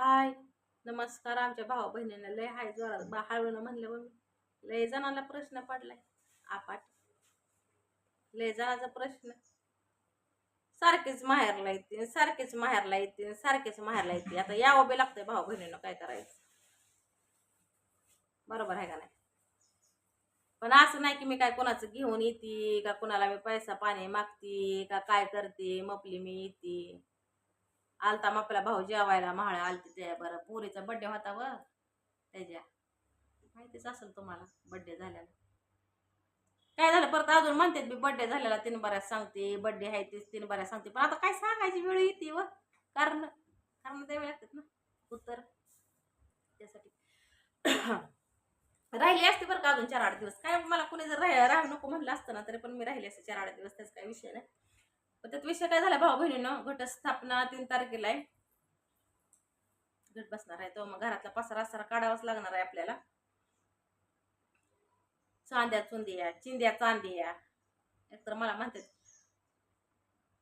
हाय. नमस्कार आमच्या भाऊ बहिणींना लय हाय जोरात बा हळून म्हणलं मग लय जणाला प्रश्न पडलाय. आपाट. लय जणाचा प्रश्न. सारखेच माहेरला येते सारखेच माहेरला येते सारखेच माहेरला येते. आता यावं बी लागतंय भाऊ बहिणीनं काय करायचं. बरोबर आहे का नाही? पण असं नाही की मी काय कोणाचं घेऊन येते का कोणाला मी पैसा पाणी मागते का काय करते मपली मी येते. आलता आपला भाऊ जेवायला महाळा आलती त्या बरं पोरीचा बड्डे होता व त्याच्या. माहितीच असेल तुम्हाला बड्डे झाल्याला काय झालं परत अजून म्हणतात मी बड्डे झालेला तीन बऱ्याच सांगते बड्डे आहे तीच तीन बऱ्याच सांगते. पण आता काय सांगायची वेळ येते व. कारण कारण द्यावे लागतात ना उत्तर. त्यासाठी. राहिली असते बरं का अजून चार आठ दिवस. काय मला कोणी जर राह राहू नको म्हणलं असतं ना तरी पण मी राहिले असते चार आठ दिवस त्याचा काही विषय नाही. पण त्यात विषय काय झाला? भाऊ बहिणीनं घटस्थापना तीन तारखेला आहे. घट बसणार आहे तो. मग घरातला पसारा असारा काढावाच लागणार आहे आपल्याला. चांद्या चुंदिया चिंद्या चांदिया. एकतर मला म्हणतात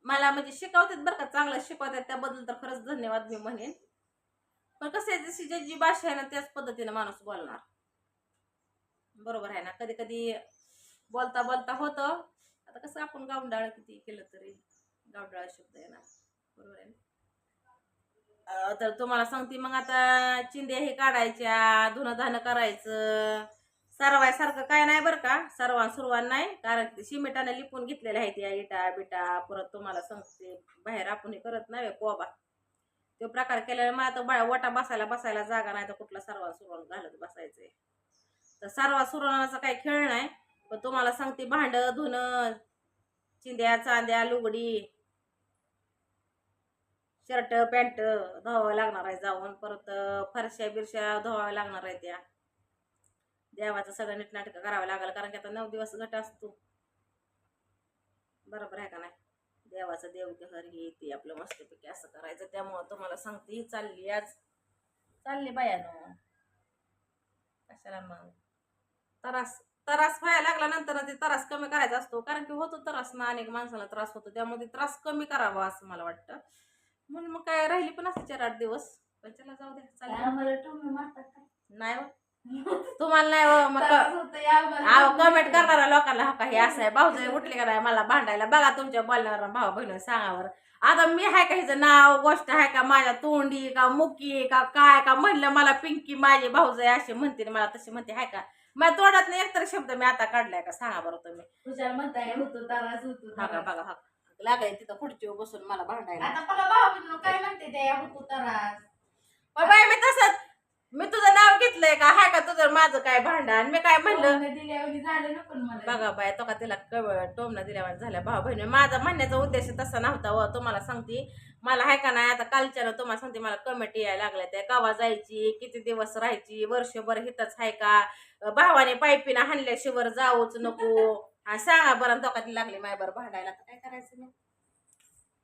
मला म्हणजे शिकवतात बरं का चांगलं शिकवतात. त्याबद्दल तर खरंच धन्यवाद मी म्हणेन. पण कसं आहे जशी ज्याची भाषा आहे ना त्याच पद्धतीने माणूस बोलणार. बरोबर आहे ना? कधी कधी बोलता बोलता होतं. आता कसं आपण गावंडाळ किती केलं तरी. गावंडाळ शब्द येणार बरोबर आहे ना? तर तुम्हाला सांगते मग आता चिंध्या हे काढायच्या धुणं धानं करायचं. सारवायसारखं काय नाही बरं का? सर्वां सुरुवात नाही कारण ते लिपून घेतलेल्या आहेत या इटा बिटा. परत तुम्हाला सांगते बाहेर आपण हे करत नाही कोबा. तो प्रकार केल्याने मला तर बा वटा बसायला बसायला जागा नाही तर कुठला सर्वां सुरवण घालत बसायचंय. तर सर्वां सुरवणाचा काही खेळ नाही पण तुम्हाला सांगते भांडं धुणं चिंध्या चांद्या लुगडी शर्ट पॅन्ट धुवावं लागणार आहे जाऊन. परत फरश्या बिरश्या धुवाव्या लागणार आहे त्या. देवाचं सगळं नीटनाटकं करावं लागेल कारण की आता नऊ दिवस घट असतो. बरोबर आहे का नाही? देवाचं देवघर हे ते आपलं मस्तपैकी असं करायचं. त्यामुळं तुम्हाला सांगते ही चालली आज. चालली बायानं. कशाला मग? त्रास त्रास व्हायला लागला नंतर ते त्रास कमी करायचा असतो. कारण की होतो त्रास ना अनेक माणसाला त्रास होतो. त्यामुळे ते त्रास कमी करावा असं मला वाटतं. म्हणून मग काय राहिली पण असते चार आठ दिवस. पण चला जाऊ द्या चालेल. आम्हाला टोमणे मारतात काय? नाही हो. तुम्हाला नाही हो, मग त्रास होतोय आम्हाला. अहो कमेंट करणारा लोकांना हा काही असं आहे भाऊ उठले का नाही मला भांडायला? बघा तुमच्या बोलण्यावर भाऊ बहिण सांगावर. आता मी आहे का हिचं नाव गोष्ट आहे का माझ्या तोंडी का मुकी का काय का म्हणलं मला पिंकी माझी भाऊज आहे अशी म्हणते ना मला तशी म्हणते आहे का? माझ्या तोंडात एक तर शब्द मी आता काढलाय का? सांगा बरं तुम्ही. तुझ्याला म्हणताय होतो त्रास होतो हा का? त्रास. बघा हा लागले तिथं खुर्चीवर बसून मला भांडायला. आता मला भाऊ काय म्हणते ते होतो त्रास? पण बाई मी तसंच मी तुझं नाव घेतलंय का? हाय का तुझं? माझं काय भांडण? मी काय म्हणलं? टोमणे दिल्यावर झालं ना पण मला. बघा बाय तो का तिला कवळ टोमणं दिल्यावर झाल्या भाऊ बहिणी माझा म्हणण्याचा उद्देश तसा नव्हता व तुम्हाला सांगते मला हाय का नाही? आता कालच्यानं तुम्हाला सांगते मला कमेंट यायला लागल्या त्या. गावा जायची? किती दिवस राहायची? वर्षभर हिथंच आहे का? भावाने पायपीनं हाणल्याशिवर जाऊच नको. हा सांगा बरं ती लागली माय बरं भांडायला. आता काय करायचं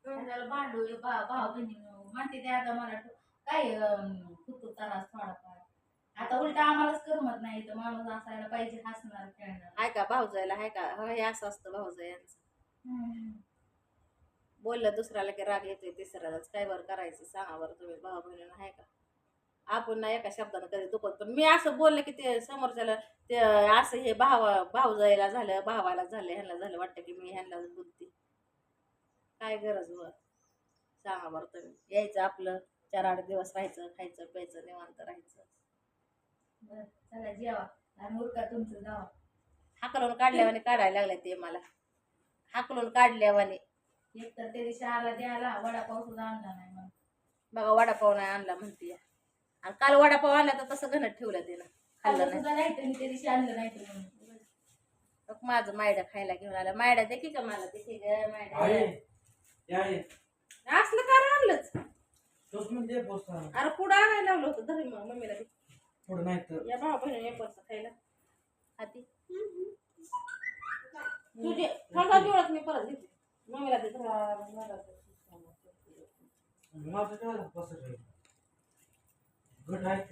त्याला भांडू भाऊ बहिणी म्हणते ते आता मला काय त्रास थोडाफार. आता उलट आम्हालाच करमत नाही तर माणूस असायला पाहिजे हसणार खेळणार. हाय का भाऊजायला? हाय का? हा हे असं असतं भाऊजाय यांचं. बोललं दुसऱ्याला की राग येतोय तिसऱ्यालाच. काय बरं करायचं? सांगा बरं तुम्ही भाऊ बहिणीनं आहे का? आपण ना एका शब्दानं कधी दुखत. पण मी असं बोललं की ते समोरच्याला ते असं हे भाव भाऊजाईला झालं भावाला झालं ह्यांना झालं वाटतं की मी ह्यांना बोलते काय गरज वर सांगा बरं तुम्ही. यायचं आपलं चार आठ दिवस राहायचं खायचं प्यायचं निवांत राहायचं. बरं, चला जेवा. आणि उरका तुमचं जावा. हाकलून काढल्यावाने काढायला लागले ते मला. हाकलून काढल्यावाने. एक तर त्या दिवशी आला द्यायला. वडापाव सुद्धा आणला नाही मग बघा वडापाव नाही आणला म्हणते. आणि काल वडापाव आणला तर तसं घनत ठेवलं तिनं खाल्लं नाही. नाही तर मी त्या दिवशी आणलं नाही तर म्हणून मग माझं मायडा खायला घेऊन आला. मायडा दे की का मला दे की ग मायडा आहे या आहे. असलं काय आणलंच? तोच म्हणजे अरे पुढं आणायला लावलं होतं धरी मग मम्मीला दे. पुढं नाही तर. या भावा बहिणी खायला. हाती. तुझे थोडा दिवस मी परत घेते. मम्मीला दे माझं काय झालं? कसं काय घट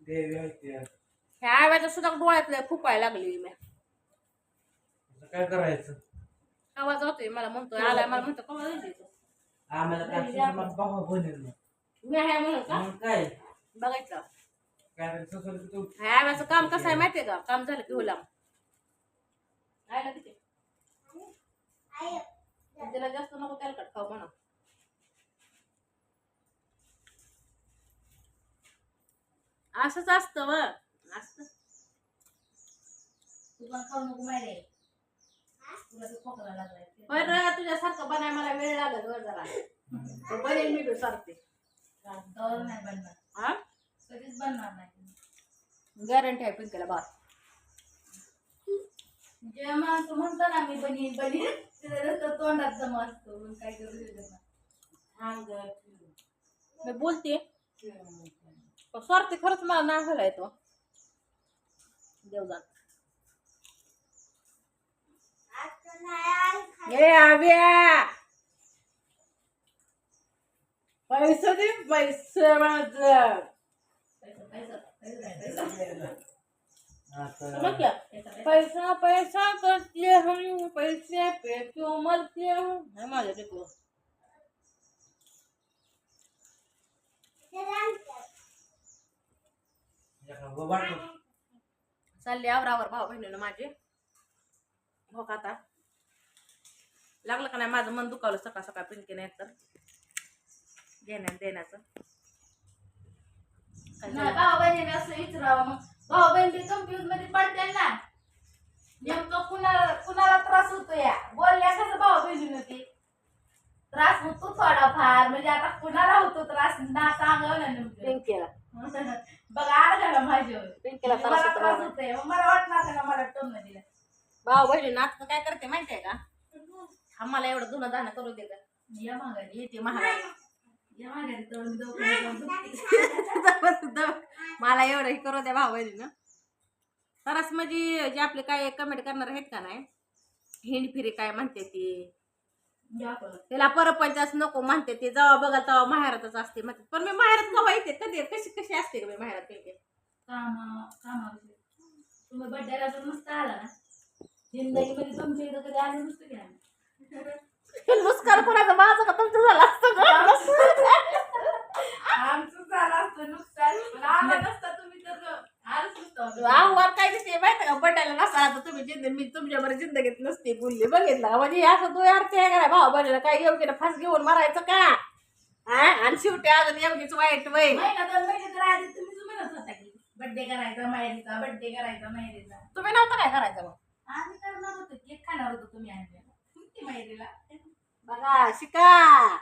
देवी ह्या आव्याच्या सुद्धा डोळ्यातल्या फुकायला लागली मी. आता काय करायचं आवाज होतोय मला म्हणतोय आलाय मला म्हणतो कवा जायची तू? आम्हाला काय भावा बनेल ना मी म्हणून का? मग काय बघायचं. काय रे, तू काम कसं आहे माहितीये का? काम झालं की हुलाम आयला किती तिला जास्त नको त्याला खाऊ म्हणा. असंच असतं व असतं बरं तुझ्यासारखं बनाय मला वेळ लागत वर जरा. तो बनेल मी सारते हा? कधीच बनणार नाही गॅरंटी आहे पिंकीला बास जेव्हा तू म्हणतो ना मी तिथे रस्ता तोंडात जमा असतो काय करू शकत. मी बोलते. पण स्वार्थी खरंच मला नाही झालाय तो. देवदान. ये आव्या! पैसे दे पैसे माझ. पैसा पैसा पैसा करते हम पैसे पे क्यों मरते हम? है माझ्या देखो चालले आवरावर भाऊ बहिणीनं माझे. हो का आता. लागलं का नाही माझं मन दुखावलं सकाळ सकाळ पिंकी नाही तर. घेण्या देण्याचं? भाऊ बहिणीने असं विचारावं मग. भाऊ बहीण बी कन्फ्युजमध्ये पडते ना. नेमकं कुणाला कुणाला त्रास होतो या बोलल्या कसं भाऊ बहिणीनं ते. त्रास होतो थोडाफार. म्हणजे आता कुणाला होतो त्रास? ना सांगावं ना नेमकं. पिंकीला बघा आड झाला माझ्यावर पिंकीला त्रास मला होतो त्रास बाबा. होतोय. मग मला वाटणार का मला टोमणं दिलं. भाऊ बहिणी नाच काय करते माहितीये का? आम्हाला एवढं धुणं दाणं करू दे का या माघारी. येते महाराज. या माघारी तोंड दवाखान्यात जाऊन दुखते. मला एवढं हे करू द्या भाऊ बहिणीनं. सरस म्हणजे जे आपले काय कमेंट करणार आहेत का नाही? हिंड फिरी काय म्हणते ती. त्याला परपंचाच नको म्हणते ते जेव्हा बघा तेव्हा माहेरातच असते म्हणते. पण मी माहेरात कवा येते? कधी? कशी कशी असते का मी माहेरात येते कामा कामाविषयी. तुम्ही बड्डेला तर नुसतं आला ना? जिंदगीमध्ये तुमच्या इथं कधी आले नसतं की आम्ही. नुसकान कोणाचं? माझं का? तुमचं झालं असतं? आमचं झालं असतं नुकसान पण आम्हाला नसतं तुम्ही तर आव्हान काय दिसते माहिती का? बड्याला नसा तर तुम्ही जिंदगी मी तुमच्या बरं जिंदगीत नसते बोलली. बघितलं का? म्हणजे असं तू अर्थ आहे का नाही? भाऊ बहिणीला काय योग्य फास घेऊन मारायचं का? हा? आणि शेवटी अजून एवढीच वाईट वय. की बड्डे करायचा माहेरीचा बड्डे करायचा माहेरीचा. तुम्ही नव्हतं काय करायचं मग? आम्ही करणार होतो केक खाणार होतो तुम्ही आणलेला किती माहेरीला? बघा शिका.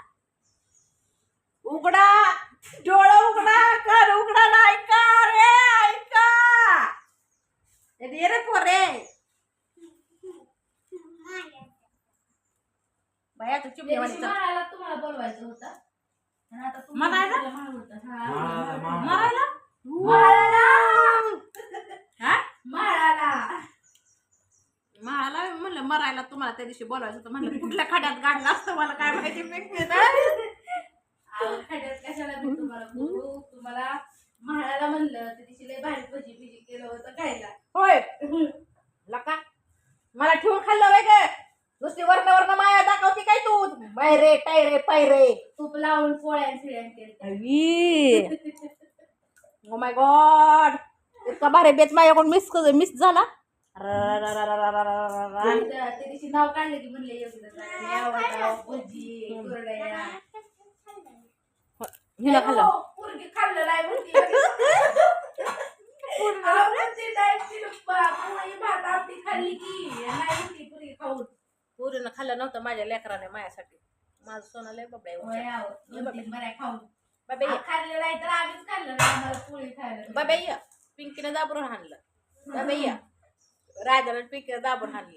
उघडा. डोळं उघडा. कर उघडा. ना ऐका रे तू दिवशी चल. माळाला तुम्हाला बोलवायचं होतं आणि आता. हा. मारायला हा मला म्हणलं मरायला तुम्हाला त्या दिवशी बोलायचं होतं म्हणलं कुठल्या खड्यात गाडलं असतं मला काय माहिती अहो, खड्यात कशाला मी तुम्हाला बोलू तुम्हाला म्हाळाला म्हणलं त्या दिवशी लय भारी भजी बिजी केलं होतं खायला होय. लका. मला ठेवून खाल्लं वय ग. नुसती वर्ण वर्ण माया दाखवते काय तू? रे टायरे पायरे तूप लावून पोळ्या फिळ्या केल्या ओ माय गॉड इतका भारी बेच माझ्याकडून मिस मिस झाला दिवशी नाव काढलं की म्हणले हिला खाल्लं पोरगी खाल्लं नाही आमटी खाल्ली नव्हतं माझ्या लेकराने माझ्यासाठी. माझं सोनं लय बाबा पिंकीनं दाबरून हाणलं बाबा राजाला पिंकीनं दाबून हाणलं